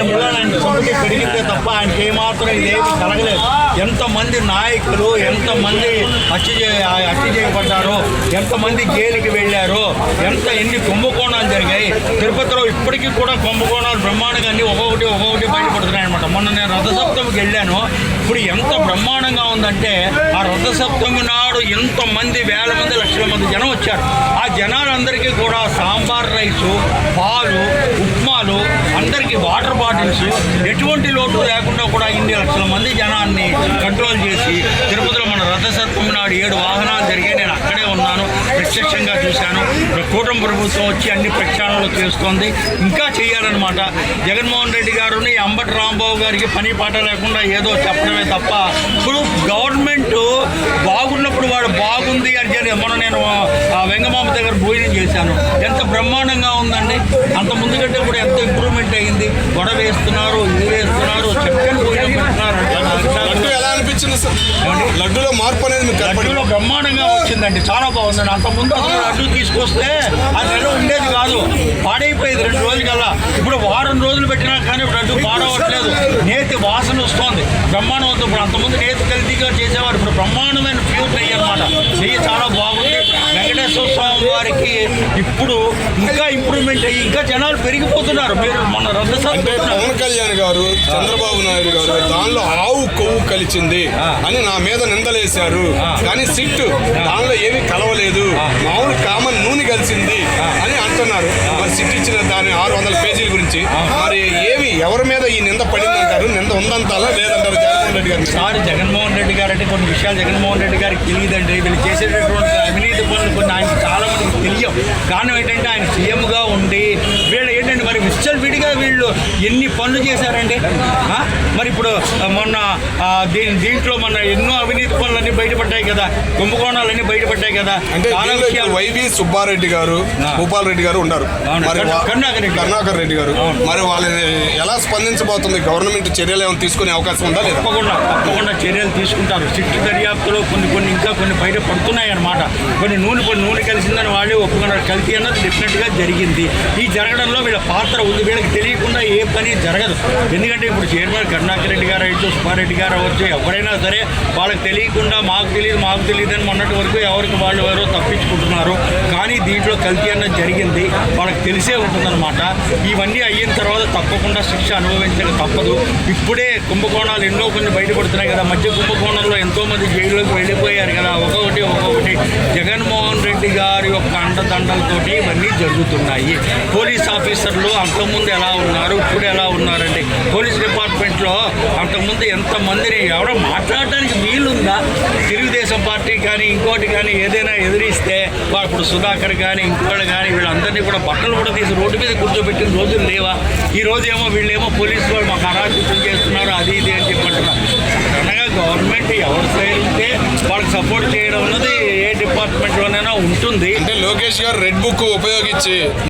ఆయన పెరిగితే తప్ప ఆయనకి ఏమాత్రం ఇదేమి కలగలేదు. ఎంతమంది నాయకులు ఎంతమంది హత్య హత్య చేయబడ్డారు ఎంతమంది జైలుకి వెళ్ళారు ఎంత ఎన్ని కుంభకోణాలు జరిగాయి. తిరుపతిలో ఇప్పటికీ కూడా కుంభకోణాలు బ్రహ్మాండంగా అన్ని ఒక్కొక్కటి ఒక్కొక్కటి బయటపడుతున్నాయి అనమాట మొన్న నేను రథసప్తమికి వెళ్ళాను. ఇప్పుడు ఎంత బ్రహ్మాండంగా ఉందంటే ఆ రథసప్తమి నాడు ఎంతమంది వేల మంది లక్షల మంది జనం వచ్చారు. ఆ జనాలందరికీ కూడా సాంబార్ రైసు పాలు ఉప్మాలు అందరికీ వాటర్ బాటిల్స్ ఎటువంటి లోటు లేకుండా కూడా ఇన్ని లక్షల మంది జనాన్ని కంట్రోల్ చేసి తిరుపతిలో మన రథసప్తమి నాడు ఏడు వాహనాలు జరిగాయి. నేను అక్కడే ఉన్నాను ప్రత్యక్షంగా చూశాను. కూటం కూటమి ప్రభుత్వం వచ్చి అన్ని ప్రక్షాళనలు చేస్తోంది. ఇంకా చేయాలన్నమాట. జగన్మోహన్ రెడ్డి గారుని అంబటి రాంబాబు గారికి పని పాట లేకుండా ఏదో చెప్పడమే తప్ప ఇప్పుడు గవర్నమెంట్ బాగున్నప్పుడు వాడు బాగుంది అని చెప్పి మొన్న నేను వెంగమామ దగ్గర భోజనం చేశాను. ఎంత బ్రహ్మాండంగా ఉందండి. అంత ముందు కంటే కూడా ఎంత ఇంప్రూవ్మెంట్ అయింది గొడవ వేస్తున్నారు ఇది వేస్తున్నారు చక్కని భోజనం పెడుతున్నారు లడ్డు ఎలా అనిపించింది సార్ ఏమండి? లడ్డులో మార్పు అనేది మీకు లడ్డూలో బ్రహ్మాండంగా వచ్చిందండి. చాలా బాగుందండి. అంత ముందు అసలు లడ్డు తీసుకొస్తే ఆ నెల ఉండేది కాదు. పాడైపోయేది రెండు రోజులకల్లా. ఇప్పుడు వారం రోజులు పెట్టినా కానీ లడ్డు పాడవట్లేదు. నేతి వాసన వస్తోంది. బ్రహ్మాండం అవుతుంది ఇప్పుడు అంతకుముందు నేతి కల్తీగా చేసేవారు. ఇప్పుడు బ్రహ్మాండమైన ప్యూర్ నెయ్యి అనమాట నెయ్యి చాలా బాగుంది. స్వామి వారికి ఇప్పుడు ఇంకా ఇంప్రూవ్మెంట్ అయ్యి ఇంకా జనాలు పెరిగిపోతున్నారు. మీరు మన రథసప్తమి పవన్ కళ్యాణ్ గారు చంద్రబాబు నాయుడు గారు దానిలో ఆవు కొవ్వు కలిసింది అని నా మీద నిందలేశారు. కానీ సిట్ దానిలో ఏమీ కలవలేదు. మామూలు కామన్ నూనె కలిసింది. చెప్తున్నారు. మరి సిట్ ఇచ్చిన దాని ఆరు వందల పేజీల గురించి. మరి ఏమి ఎవరి మీద ఈ నింద పడిందంటారు? నింద ఉందంటారా? లేదంటారు? జగన్మోహన్ రెడ్డి గారు ఒకసారి జగన్మోహన్ రెడ్డి గారు అంటే కొన్ని విషయాలు జగన్మోహన్ రెడ్డి గారికి తెలియదండి. వీళ్ళు చేసేటటువంటి అవినీతి పనులు కొన్ని ఆయనకి చాలా మందికి తెలియవు. కారణం ఏంటంటే ఆయన సీఎంగా ఉండి వీళ్ళు ఏంటంటే మరి విచ్చల్ విడిగా వీళ్ళు ఎన్ని పనులు చేశారండి మరి ఇప్పుడు మొన్న దీని దీంట్లో మన ఎన్నో అవినీతి పనులన్నీ బయటపడ్డాయి కదా. కుంభకోణాలన్నీ బయటపడ్డాయి కదా. వైవి సుబ్బారెడ్డి గారు. భూపాల్ రెడ్డి గారు ఉన్నారు. మరి కరుణాకర్ రెడ్డి గారు. మరి వాళ్ళని ఎలా స్పందించబోతుంది? గవర్నమెంట్ చర్యలు ఏమైనా తీసుకునే అవకాశం ఉందా లేదా? తప్పకుండా తప్పకుండా చర్యలు తీసుకుంటారు. సిట్టు దర్యాప్తులో కొన్ని కొన్ని ఇంకా కొన్ని బయట పడుతున్నాయి అన్నమాట కొన్ని నూనె కొన్ని నూనె కలిసిందని వాళ్ళే ఒప్పుకున్నారు. కల్తీ అన్నది డెఫినెట్గా జరిగింది. ఈ జరగడంలో వీళ్ళ పాత్ర ఉంది. వీళ్ళకి తెలియకుండా ఏ పని జరగదు. ఎందుకంటే ఇప్పుడు చైర్మన్ కరుణాకర్ రెడ్డి గారు అయితే సుబ్బారెడ్డి గారు అవ్వచ్చు ఎవరైనా సరే వాళ్ళకి తెలియకుండా మాకు తెలియదు మాకు తెలియదు అని మొన్నటి వరకు ఎవరికి వాళ్ళు ఎవరో తప్పించుకుంటున్నారు. కానీ దీంట్లో కల్తీ అన్నది జరిగింది వాళ్ళకి తెలిసే ఉంటుందన్నమాట. ఇవన్నీ అయిన తర్వాత తప్పకుండా శిక్ష అనుభవించడం తప్పదు. ఇప్పుడే కుంభకోణాలు ఎన్నో కొన్ని బయటపడుతున్నాయి కదా. మధ్య కుంభకోణంలో ఎంతో మంది జైల్లోకి వెళ్ళిపోయారు కదా. ఒక్కొక్కటి ఒక్కొక్కటి. జగన్మోహన్ రెడ్డి గారి యొక్క అండదండలతోటి ఇవన్నీ జరుగుతున్నాయి. పోలీస్ ఆఫీసర్లు అంతకుముందు ఎలా ఉన్నారు ఇప్పుడు ఎలా ఉన్నారండి? పోలీస్ దాంట్లో అంతకుముందు ఎంతమందిని ఎవరో మాట్లాడడానికి వీలుందా? తెలుగుదేశం పార్టీ కానీ ఇంకోటి కానీ ఏదైనా ఎదిరిస్తే వాళ్ళు ఇప్పుడు సుధాకర్ కానీ ఇంకోటి కానీ వీళ్ళందరినీ కూడా బట్టలు కూడా తీసి రోడ్డు మీద కూర్చోబెట్టిన రోజులు లేవా? ఈ రోజు ఏమో వీళ్ళేమో పోలీసు వాళ్ళు మాకు అరాచకం చేస్తున్నారు అది ఇది అని చెప్పంటున్నారు అనగా గవర్నమెంట్ ఎవరి సైడ్ ఉంటే వాళ్ళకి సపోర్ట్ చేయడం అన్నది ఏ డిపార్ట్మెంట్లోనైనా ఉంటుంది. అంటే లోకేష్ గారు రెడ్ బుక్ ఉపయోగించి